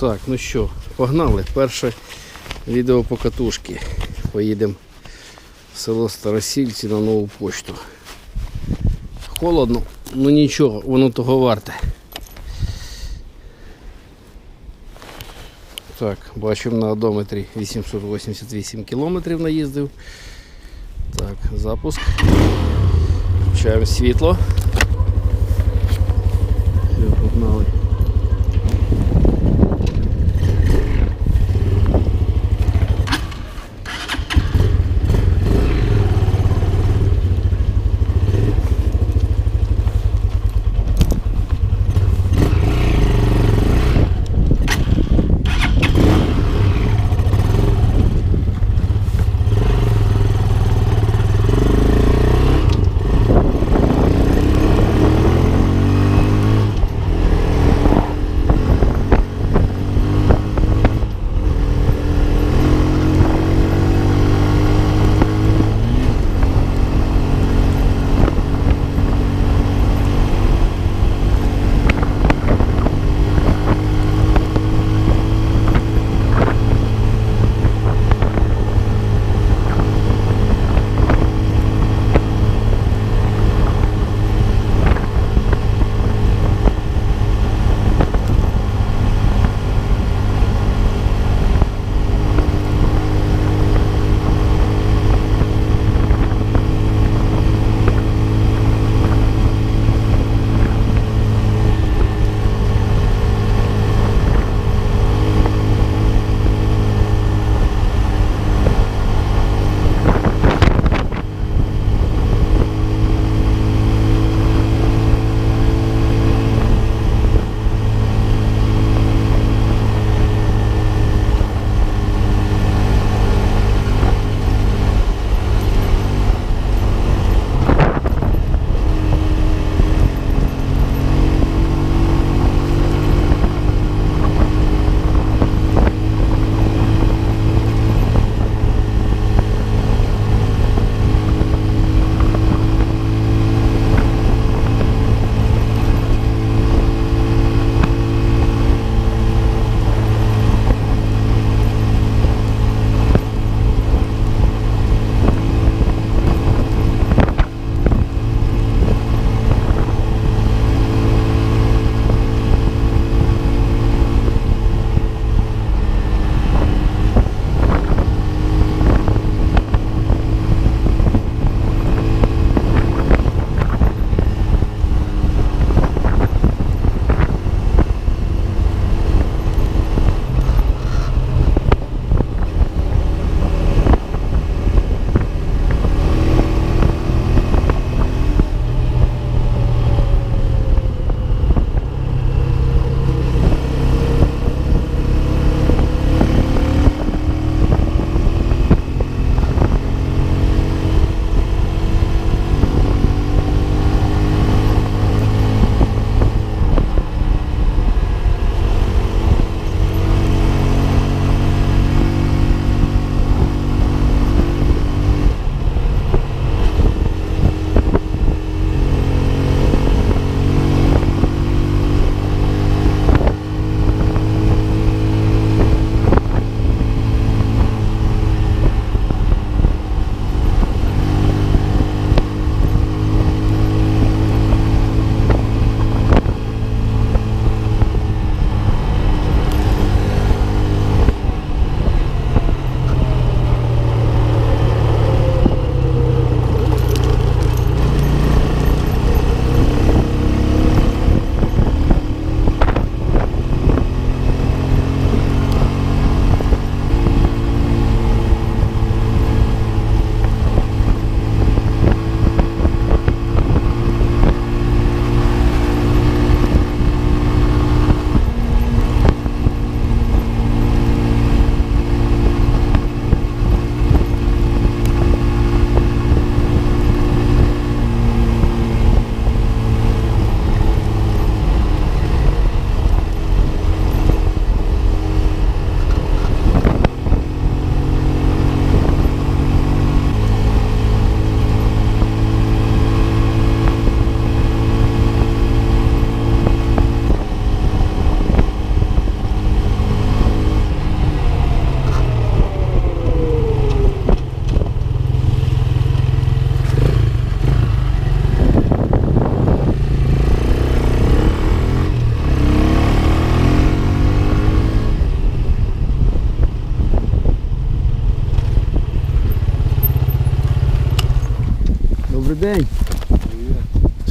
Так, ну що, погнали. Перше відео по катушки. Поїдемо в село Старосільці на нову почту. Холодно, ну нічого, воно того варте. Так, бачимо на одометрі 888 кілометрів наїздив. Так, запуск. Включаємо світло. Все, погнали.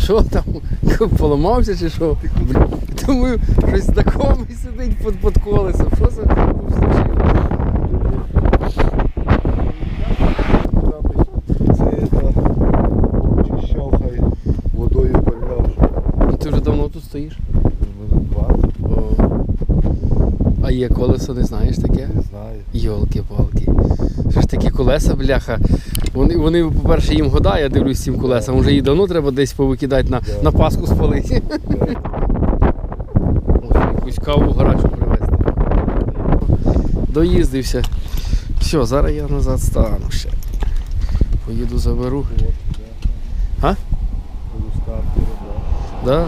Що там? Поламався чи що? Думаю, щось знайомий сидить під, під колесом. Що це Ти вже давно тут стоїш? минут 20, О. А є колесо, не знаєш таке? не знаю. Йолки-палки. Що ж такі колеса, бляха. Вони, вони по-перше, їм года, я дивлюсь цим колесам. Вже її давно треба десь повикидати на, на Пасху спалити. Якусь каву гарячу привезти. Доїздився. Все, зараз я назад стану ще. Поїду заберу. А? Да.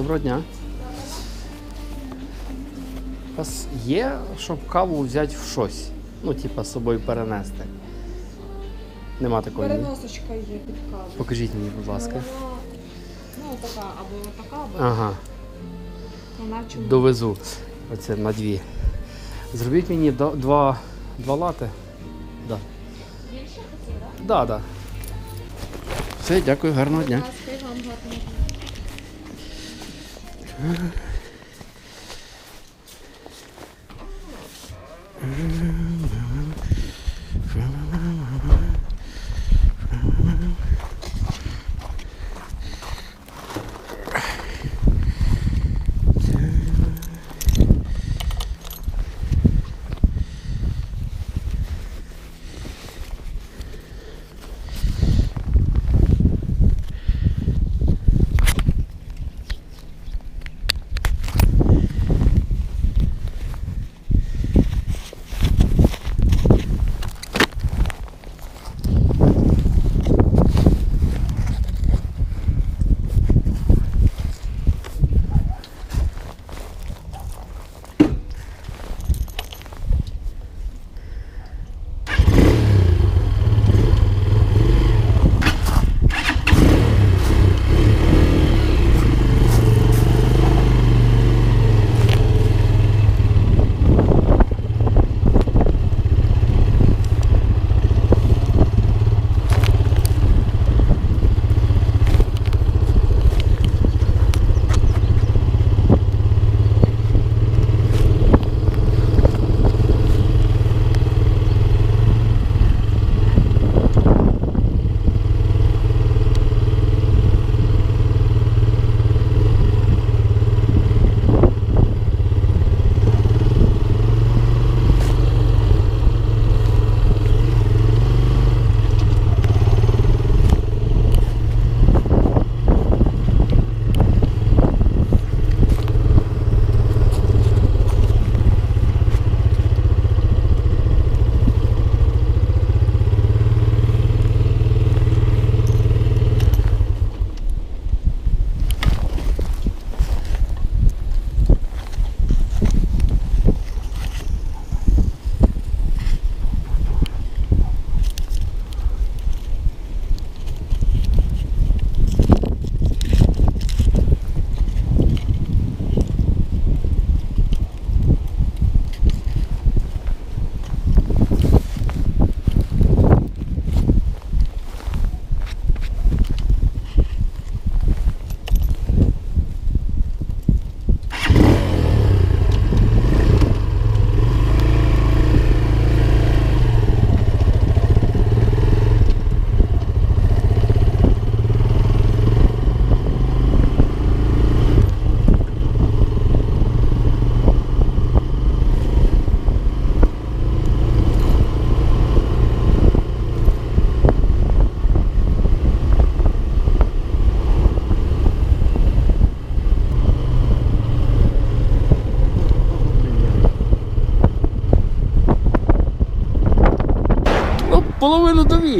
Доброго дня. У вас є, щоб каву взяти в щось? Ну, типа, з собою перенести. Нема такої. ні? Переносочка є під каву. Покажіть мені, будь ласка. Вона, ну, така, або така, або Ага, вона чому. довезу. Оце на дві. Зробіть мені до- два, два лати. Да. Більше хотіла? Да, да. Все, дякую, гарного дня. Ласка, вам гарного дня. Mm-hmm.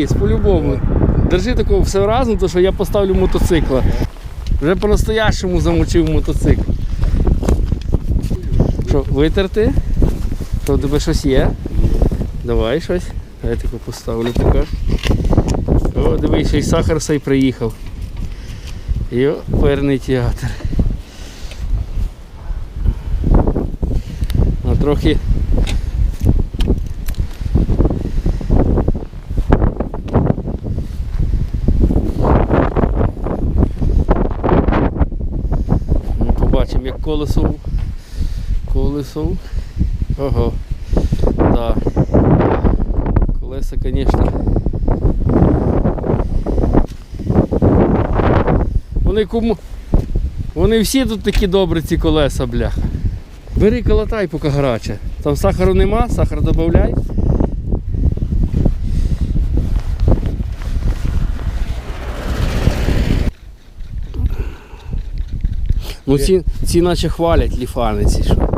Довіз, по-любому. Держи такого все разом, то що я поставлю мотоцикла. Вже по-настоящему замочив мотоцикл. Що, витерти? Що, у тебе щось є? Давай щось. Я таку поставлю поки. О, дивись, ще й сахар сей приїхав. І оперний театр. А трохи. Ну, побачимо, як колесо. Колесо. Ого. Да. Колеса, звісно. Вони кому. Вони всі тут такі добрі, ці колеса, бляха. Бери колотай, поки гаряче. Там сахару нема, сахар додай. Ну ці, ці наче хвалять ліфаниці. що.